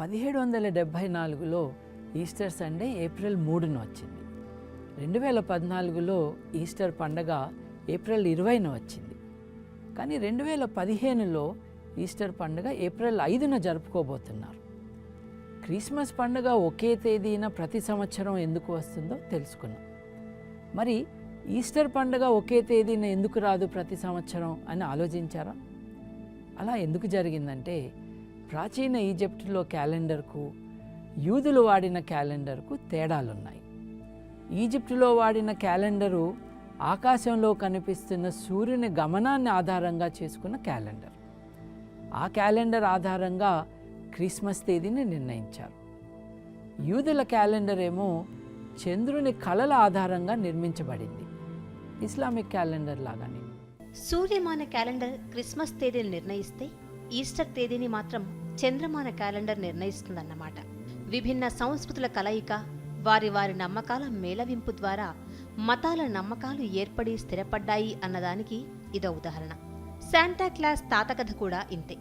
పదిహేడు వందల డెబ్భై నాలుగులో ఈస్టర్ సండే ఏప్రిల్ మూడున వచ్చింది. రెండు వేల పద్నాలుగులో ఈస్టర్ పండగ ఏప్రిల్ ఇరవైన వచ్చింది. కానీ రెండు వేల పదిహేనులో ఈస్టర్ పండుగ ఏప్రిల్ ఐదున జరుపుకోబోతున్నారు. క్రిస్మస్ పండుగ ఒకే తేదీన ప్రతి సంవత్సరం ఎందుకు వస్తుందో తెలుసుకున్నాం. మరి ఈస్టర్ పండుగ ఒకే తేదీన ఎందుకు రాదు ప్రతి సంవత్సరం అని ఆలోచించారా? అలా ఎందుకు జరిగిందంటే ప్రాచీన ఈజిప్టులో క్యాలెండర్కు యూదులు వాడిన క్యాలెండర్కు తేడాలున్నాయి. ఈజిప్టులో వాడిన క్యాలెండరు ఆకాశంలో కనిపిస్తున్న సూర్యుని గమనాన్ని ఆధారంగా చేసుకున్న క్యాలెండర్. ఆ క్యాలెండర్ ఆధారంగా క్రిస్మస్ తేదీని నిర్ణయించారు. యూదుల క్యాలెండర్ ఏమో చంద్రుని కళల ఆధారంగా నిర్మించబడింది. ఇస్లామిక్ క్యాలెండర్ లాగానే. సూర్యమాన క్యాలెండర్ క్రిస్మస్ తేదీని నిర్ణయిస్తే ఈస్టర్ తేదీని మాత్రం చంద్రమాన క్యాలెండర్ నిర్ణయిస్తుందన్నమాట. విభిన్న సంస్కృతుల కలయిక వారి వారి నమ్మకాల మేళవింపు ద్వారా మతాల నమ్మకాలు ఏర్పడి స్థిరపడ్డాయి అన్నదానికి ఇదో ఉదాహరణ. శాంటా క్లాస్ తాతకథ కూడా ఇంతే.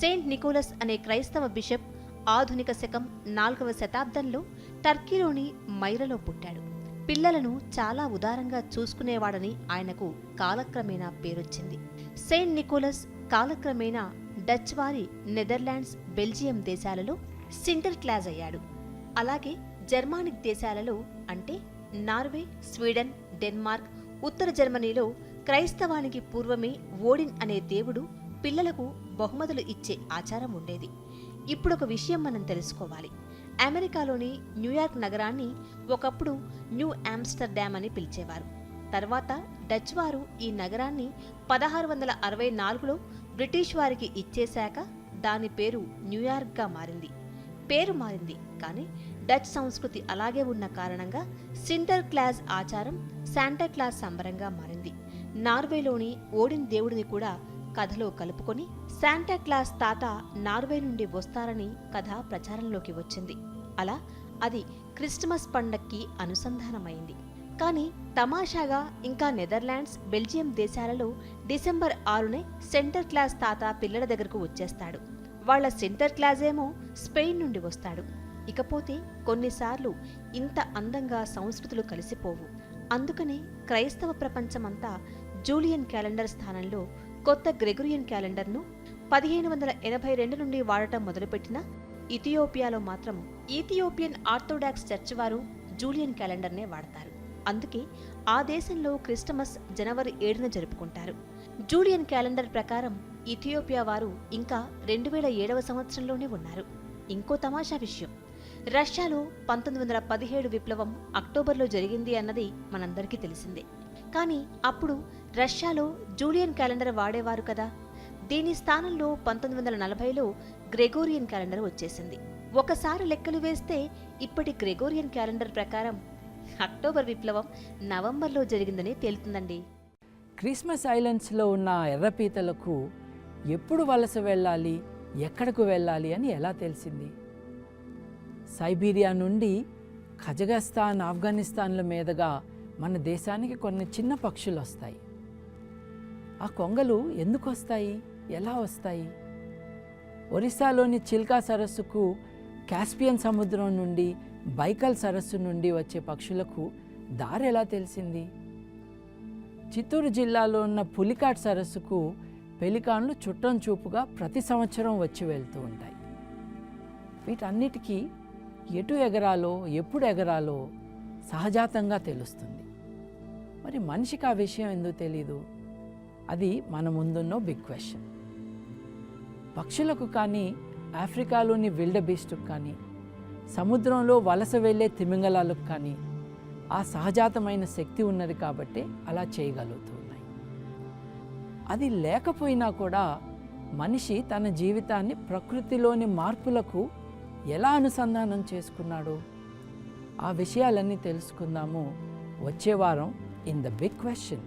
సెయింట్ నికోలస్ అనే క్రైస్తవ బిషప్ ఆధునిక శకం నాలుగవ శతాబ్దంలో టర్కీలోని మైరలో పుట్టాడు. పిల్లలను చాలా ఉదారంగా చూసుకునేవాడని ఆయనకు కాలక్రమేణా పేరొచ్చింది. సెయింట్ నికోలస్ కాలక్రమేణా డచ్ వారి నెదర్లాండ్స్ బెల్జియం దేశాలలో సింటర్ క్లాజ్ అయ్యాడు. అలాగే జర్మానిక్ దేశాలలో అంటే నార్వే స్వీడన్ డెన్మార్క్ ఉత్తర జర్మనీలో క్రైస్తవానికి పూర్వమే ఓడిన్ అనే దేవుడు పిల్లలకు బహుమతులు ఇచ్చే ఆచారం ఉండేది. ఇప్పుడు ఒక విషయం మనం తెలుసుకోవాలి. అమెరికాలోని న్యూయార్క్ నగరాన్ని ఒకప్పుడు న్యూ ఆమ్స్టర్డామ్ అని పిలిచేవారు. తర్వాత డచ్ వారు ఈ నగరాన్ని పదహారు వందల అరవై నాలుగులో బ్రిటిష్ వారికి ఇచ్చేశాక దాని పేరు న్యూయార్క్గా మారింది. పేరు మారింది కానీ డచ్ సంస్కృతి అలాగే ఉన్న కారణంగా సింటర్ క్లాస్ ఆచారం శాంటా క్లాస్ సంబరంగా మారింది. నార్వేలోని ఓడిన్ దేవుడిని కూడా కథలో కలుపుకొని శాంటా క్లాస్ తాత నార్వే నుండి వస్తారని కథ ప్రచారంలోకి వచ్చింది. అలా అది క్రిస్టమస్ పండక్కి అనుసంధానమైంది. కానీ తమాషాగా ఇంకా నెదర్లాండ్స్ బెల్జియం దేశాలలో డిసెంబర్ ఆరునే సెంటర్ క్లాస్ తాత పిల్లల దగ్గరకు వచ్చేస్తాడు. వాళ్ళ సెంటర్ క్లాస్ ఏమో స్పెయిన్ నుండి వస్తాడు. ఇకపోతే కొన్నిసార్లు ఇంత అందంగా సంస్కృతులు కలిసిపోవు. అందుకనే క్రైస్తవ ప్రపంచమంతా జూలియన్ క్యాలెండర్ స్థానంలో కొత్త గ్రెగరియన్ క్యాలెండర్ను పదిహేను వందల ఎనభై రెండు నుండి వాడటం మొదలుపెట్టిన ఇథియోపియాలో మాత్రం ఈథియోపియన్ ఆర్థోడాక్స్ చర్చ్ వారు జూలియన్ క్యాలెండర్నే వాడతారు. అందుకే ఆ దేశంలో క్రిస్టమస్ జనవరి ఏడున జరుపుకుంటారు. జూలియన్ క్యాలెండర్ ప్రకారం ఇథియోపియా వారు ఇంకా రెండు వేల ఏడవ సంవత్సరంలోనే ఉన్నారు. ఇంకో తమాషా విషయం. రష్యాలో పంతొమ్మిది వందల పదిహేడు విప్లవం అక్టోబర్లో జరిగింది అన్నది మనందరికీ తెలిసిందే. కానీ అప్పుడు రష్యాలో జూలియన్ క్యాలెండర్ వాడేవారు కదా. దీని స్థానంలో పంతొమ్మిది వందల నలభైలో గ్రెగోరియన్ క్యాలెండర్ వచ్చేసింది. ఒకసారి లెక్కలు వేస్తే ఇప్పటి గ్రెగోరియన్ క్యాలెండర్ ప్రకారం అక్టోబర్ విప్లవం నవంబర్లో జరిగిందని తేలుతుందండి. క్రిస్మస్ ఐలండ్స్లో ఉన్న ఎర్రపీతలకు ఎప్పుడు వలస వెళ్ళాలి ఎక్కడకు వెళ్ళాలి అని ఎలా తెలిసింది? సైబీరియా నుండి కజగస్తాన్ ఆఫ్ఘనిస్తాన్ల మీదుగా మన దేశానికి కొన్ని చిన్న పక్షులు వస్తాయి. ఆ కొంగలు ఎందుకు వస్తాయి? ఎలా వస్తాయి? ఒరిస్సాలోని చిల్కా సరస్సుకు కాస్పియన్ సముద్రం నుండి బైకల్ సరస్సు నుండి వచ్చే పక్షులకు దారి ఎలా తెలిసింది? చిత్తూరు జిల్లాలో ఉన్న పులికాట్ సరస్సుకు పెలికాన్లు చుట్టం చూపుగా ప్రతి సంవత్సరం వచ్చి వెళ్తూ ఉంటాయి. వీటన్నిటికీ ఎటు ఎగరాలో ఎప్పుడు ఎగరాలో సహజాతంగా తెలుస్తుంది. మరి మనిషికి ఆ విషయం ఎందుకు తెలీదు? అది మన ముందున్న బిగ్ క్వశ్చన్ పక్షులకు కానీ ఆఫ్రికాలోని విల్డబీస్టుకు కానీ సముద్రంలో వలస వెళ్ళే తిమింగలాలకు కానీ ఆ సహజాతమైన శక్తి ఉన్నది కాబట్టి అలా చేయగలుగుతున్నాయి. అది లేకపోయినా కూడా మనిషి తన జీవితాన్ని ప్రకృతిలోని మార్పులకు ఎలా అనుసంధానం చేసుకున్నాడు? ఆ విషయాలన్నీ తెలుసుకుందాము. వచ్చే వారం ఇన్ ద బిగ్ క్వశ్చన్